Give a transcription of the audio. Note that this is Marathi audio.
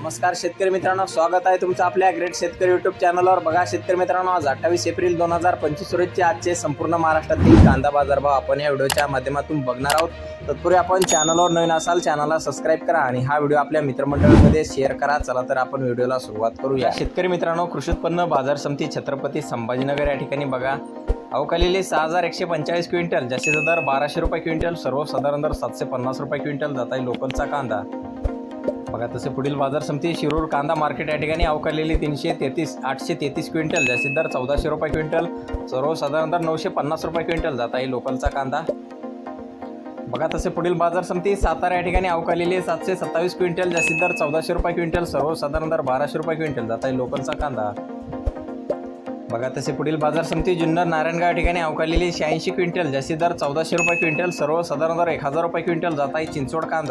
नमस्कार शेतकरी मित्रांनो स्वागत आहे तुमचं आपल्या ग्रेट शेतकरी युट्यूब चॅनलवर बघा शेतकरी मित्रांनो आज अठ्ठावीस एप्रिल दोन हजार पंचवीस रोजचे आजचे संपूर्ण महाराष्ट्रातील कांदा बाजारभाव आपण या व्हिडिओच्या माध्यमातून बघणार आहोत. तत्पूर्वी आपण चॅनलवर नवीन असाल चॅनलला सबस्क्राईब करा आणि हा व्हिडिओ आपल्या मित्रमंडळामध्ये शेअर करा. चला तर आपण व्हिडिओला सुरुवात करूया. शेतकरी मित्रांनो कृषी उत्पन्न बाजार समिती छत्रपती संभाजीनगर या ठिकाणी बघा. अवकालेले सहा हजार एकशे पंचेचाळीस क्विंटल जास्तीचा दर बाराशे रुपये क्विंटल सर्वसाधारण दर सातशे पन्नास रुपये क्विंटल जात आहे लोकलचा कांदा. बघा तसे पुढील बाजार समिती शिरूर कांदा मार्केट या ठिकाणी अवकालेली तीनशे तेहतीस आठशे तेहतीस क्विंटल जास्तीत दर चौदाशे रुपये क्विंटल सर्वसाधारण दर नऊशे पन्नास रुपये क्विंटल जात आहे लोकलचा कांदा. बघा तसे पुढील बाजार समिती सातारा या ठिकाणी अवकारलेली सातशे सत्तावीस क्विंटल जास्तीत दर चौदाशे रुपये क्विंटल सर्वसाधारण दर बाराशे रुपये क्विंटल जात आहे लोकलचा कांदा. बघा तसे पुढील बाजार समिती जुन्नर नारायणगाव या ठिकाणी अवकारलेली शहाऐंशी क्विंटल जास्तीत दर चौदाशे रुपये क्विंटल सर्वसाधारण दर एक हजार रुपये क्विंटल जात आहे चिंचवड कांदा.